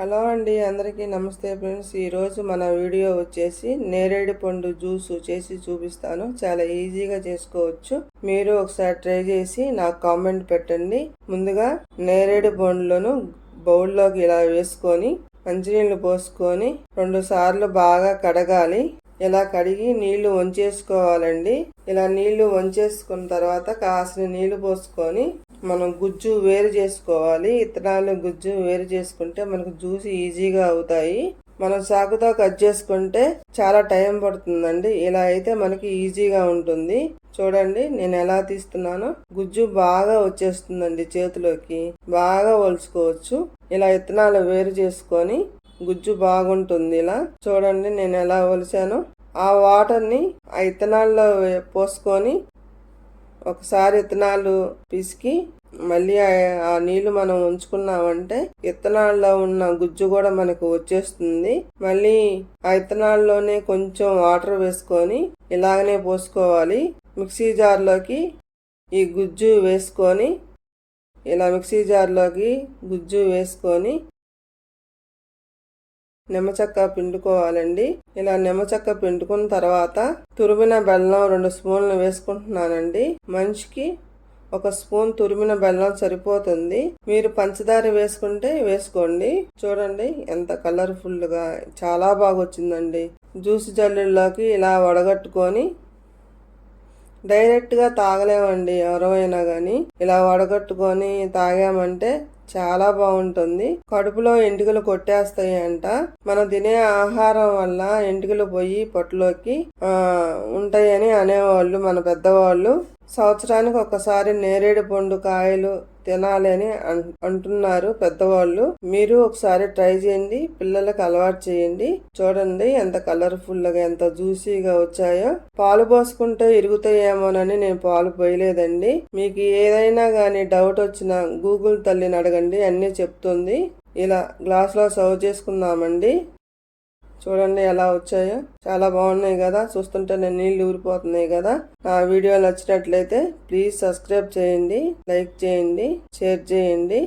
Hello అండి అందరికీ నమస్తే ఫ్రెండ్స్. ఈరోజు మన వీడియో వచ్చేసి నేరేడు పండు జ్యూస్ చేసి చూపిస్తాను. చాలా ఈజీగా చేసుకోవచ్చు. మీరు ఒకసారి ట్రై చేసి నాకు కామెంట్ పెట్టండి. ముందుగా నేరేడు పండులను బౌల్లోకి ఇలా వేసుకొని మంచినీళ్ళు పోసుకొని రెండు సార్లు బాగా కడగాలి. ఇలా కడిగి నీళ్ళు వంచేసుకోవాలండి. ఇలా నీళ్ళు వంచేసుకున్న తర్వాత కాసిన నీళ్ళు పోసుకొని మనం గుజ్జు వేరు చేసుకోవాలి. ఇత్తనాలు గుజ్జు వేరు చేసుకుంటే మనకు జ్యూస్ ఈజీగా అవుతాయి. మనం చాకుతో కట్ చేసుకుంటే చాలా టైం పడుతుందండి. ఇలా అయితే మనకి ఈజీగా ఉంటుంది. చూడండి నేను ఎలా తీస్తున్నానో. గుజ్జు బాగా వచ్చేస్తుందండి చేతిలోకి. బాగా ఒలుచుకోవచ్చు. ఇలా ఇత్తనాలు వేరు చేసుకొని గుజ్జు బాగుంటుంది ఇలా. చూడండి నేను ఎలా ఒలిచానో. ఆ వాటర్ని ఆ ఇత్తనాల్లో పోసుకొని ఒకసారి ఇత్తనాలు పిసికి మళ్ళీ ఆ- నీళ్ళు మనం ఉంచుకున్నామంటే ఇత్తనాల్లో ఉన్న గుజ్జు కూడా మనకు వచ్చేస్తుంది. మళ్ళీ ఆ ఇత్తనాల్లోనే కొంచెం వాటర్ వేసుకొని ఇలాగనే పోసుకోవాలి. మిక్సీ జార్లోకి ఈ గుజ్జు వేసుకొని ఇలా మిక్సీ జార్లోకి గుజ్జు వేసుకొని నిమ్మచెక్క పిండుకోవాలండి. ఇలా నిమ్మచెక్క పిండుకున్న తర్వాత తురిమిన బెల్లం రెండు స్పూన్లు వేసుకుంటున్నానండి. మనిషికి ఒక స్పూన్ తురిమిన బెల్లం సరిపోతుంది. మీరు పంచదార వేసుకుంటే వేసుకోండి. చూడండి ఎంత కలర్ఫుల్గా చాలా బాగా వచ్చిందండి జ్యూస్ జల్లుల్లోకి ఇలా వడగట్టుకొని డైరెక్ట్గా తాగలేమండి ఎవరైనా కానీ ఇలా వడగట్టుకొని తాగామంటే చాలా బాగుంటుంది. కడుపులో ఎంటుకలు కొట్టేస్తాయి అంట మనం తినే ఆహారం వల్ల ఎంటుకలు పోయి పొట్టలోకి ఆ ఉంటాయని అనేవాళ్ళు మన పెద్దవాళ్ళు. సంవత్సరానికి ఒకసారి నేరేడు పండు కాయలు తినాలి అని అన్- అంటున్నారు పెద్దవాళ్ళు. మీరు ఒకసారి ట్రై చేయండి. పిల్లలకు అలవాటు చేయండి. చూడండి ఎంత కలర్ఫుల్గా ఎంత జ్యూసీగా వచ్చాయో. పాలు పోసుకుంటే ఇరుగుతాయేమోనని నేను పాలు పోయలేదండి. మీకు ఏదైనా కానీ డౌట్ వచ్చినా గూగుల్ తల్లిని అడగండి. అన్నీ చెప్తుంది. ఇలా గ్లాస్లో సర్వ్ చేసుకుందామండి. చూడండి ఎలా వచ్చాయో. చాలా బాగున్నాయి కదా. చూస్తుంటే నేను నీళ్ళు ఊరిపోతున్నాయి కదా. నా వీడియో నచ్చినట్లయితే ప్లీజ్ సబ్స్క్రైబ్ చేయండి లైక్ చేయండి షేర్ చేయండి.